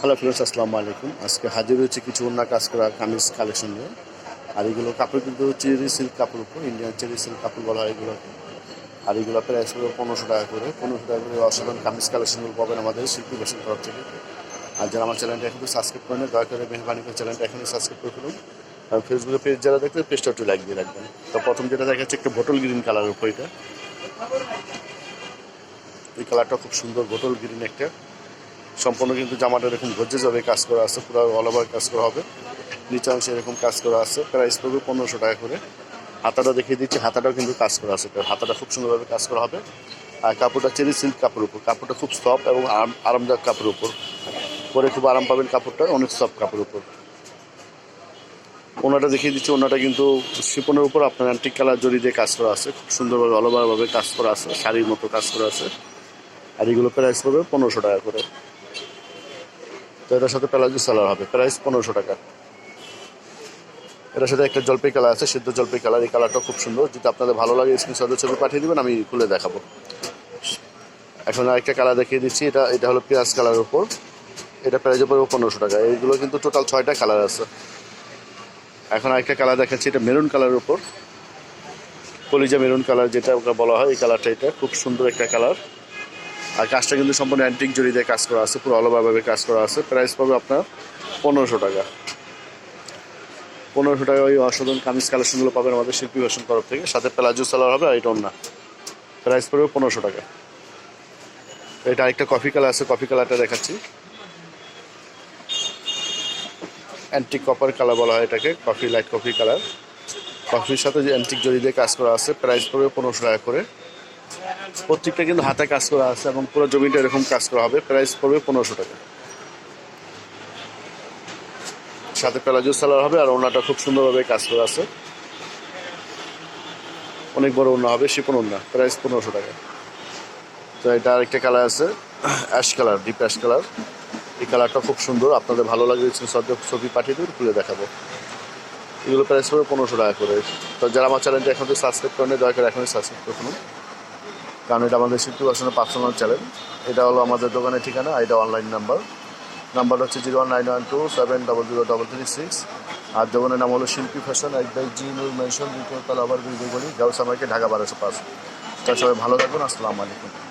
Hello friends আসসালামু আলাইকুম আজকে হাজির হয়েছে কিছু অন্য কাজ করা কামিজ কালেকশন নিয়ে। আর এগুলো কাপড় কিন্তু চেরি সিল্ক কাপড় উপর ইন্ডিয়ান চেরি সিল্ক কাপড় বলা হয় এগুলোকে। আর এগুলো প্রাইস পড়বে পনেরোশো টাকা করে। পনেরোশো টাকা করে অসাধারণ কামিজ কালেকশনগুলো পাবেন আমাদের শিল্পী বেশন তরফ থেকে। আর যারা আমার চ্যানেলটা এখন সাবস্ক্রাইব করেন দয়া করে মেহরবানি করে চ্যানেলটা এখনই সাবস্ক্রাইব করে ফেলুন। আর ফেসবুকে পেজ যারা দেখতে পেজটা একটু লাইক দিয়ে রাখবেন। তো প্রথম যেটা দেখা যাচ্ছে একটা বোটল গ্রিন কালারের উপর এটা। এই কালারটা খুব সুন্দর বোটল গ্রিন একটা। সম্পূর্ণ কিন্তু জামাটা এরকম গজ্জে যাবে, কাজ করা আছে, পুরো অল ওভার কাজ করা হবে। নিচে অংশে এরকম কাজ করা আছে, প্রাইস পড়বে পনেরোশো টাকা করে। হাতাটা দেখিয়ে দিচ্ছি, হাতাটাও কিন্তু কাজ করা আছে। হাতাটা খুব সুন্দরভাবে কাজ করা হবে। আর কাপড়টা চেরি সিল্ক কাপড়ের উপর। কাপড়টা খুব সফট এবং আরাম, আরামদায়ক কাপড়ের উপর। পরে খুব আরাম পাবেন কাপড়টা, অনেক সফট কাপড়ের উপর। ওনাটা দেখিয়ে দিচ্ছি, ওনাটা কিন্তু শিপনের উপর আপনার অ্যান্টিক কালার জড়ি দিয়ে কাজ করা আছে। খুব সুন্দরভাবে অলভাবে কাজ করা আছে, শাড়ির মতো কাজ করা আছে। আর এগুলো প্রাইস পড়বে পনেরোশো টাকা করে। তো এটার সাথে প্যালাজো সালার হবে। প্রাইস পনেরোশো টাকা। এটার সাথে একটা জলপাই কালার আছে, সিদ্ধ জলপাই কালার। এই কালারটা খুব সুন্দর। যদি আপনাদের ভালো লাগে স্ক্রিনশটের ছবি পাঠিয়ে দেবেন, আমি খুলে দেখাবো। এখন আরেকটা কালার দেখিয়ে দিচ্ছি। এটা এটা হলো পেঁয়াজ কালারের উপর। এটা প্রাইস পড়বে পনেরোশো টাকা। এইগুলো কিন্তু টোটাল ছয়টা কালার আছে। এখন আরেকটা কালার দেখাচ্ছি। এটা মেরুন কালারের উপর। কলিজা মেরুন কালার যেটা ওকে বলা হয়, এই কালারটা এটা। খুব সুন্দর একটা কালার। আর কাজটা কিন্তু সম্পূর্ণ অ্যান্টিক জড়ি দিয়ে কাজ করা আছে, পুরো অলভাবে কাজ করা আছে। প্রাইস পাবে আপনার পনেরোশো টাকা। পনেরোশো টাকা ওই অসাধারণ কামিজ কালেকশনগুলো পাবেন আমাদের শিল্পী ভাষণ তরফ থেকে। সাথে প্লাজো সালোয়ার হবে, আর এটা প্রাইস পড়বে পনেরোশো টাকা। এটা আরেকটা কফি কালার আছে কফি কালারটা দেখাচ্ছি। অ্যান্টিক কপার কালার বলা হয় এটাকে কফি লাইট কফি কালার কফির সাথে যে অ্যান্টিক জড়ি দিয়ে কাজ করা আছে প্রাইস পড়বে পনেরোশো টাকা করে। প্রত্যেকটা কিন্তু হাতে কাজ করা আছে এবং পুরো জমিটা এরকম কাজ করা হবে। প্রাইস পড়বে পনেরোশো টাকা। সাথে প্লাজো সালার হবে আর ওনাটা খুব সুন্দরভাবে কাজ করা আছে। অনেক বড় ওনা হবে, শিপন ওনা প্রাইস পনেরোশো টাকা। তো এটা আরেকটা কালার আছে, ash colour, deep ash colour. এই কালারটা খুব সুন্দর। আপনাদের ভালো লাগে ছবি পাঠিয়ে দেবেন, খুলে দেখাবো। এগুলো প্রাইস পড়বে পনেরোশো টাকা করে। তো যারা আমার চ্যানেলটা এখন তো সাবস্ক্রাইব করেন দয়া করে এখনই সাবস্ক্রাইব করে কারণ এটা আমাদের শিল্পী বাসনের পার্সোনাল চ্যানেল এটা হলো আমাদের দোকানের ঠিকানা, এটা অনলাইন নাম্বার নাম্বার হচ্ছে zero one nine one two seven double zero double three six আর দোকানের নাম হলো শিল্পী ফ্যাশন এক বাই জি নুর মেনশন দ্বিতীয় তালাবার আবার গলি গাউস আমাকে ঢাকা বারোশো পাঁচ। তার সবাই ভালো থাকুন, আসসালামু আলাইকুম।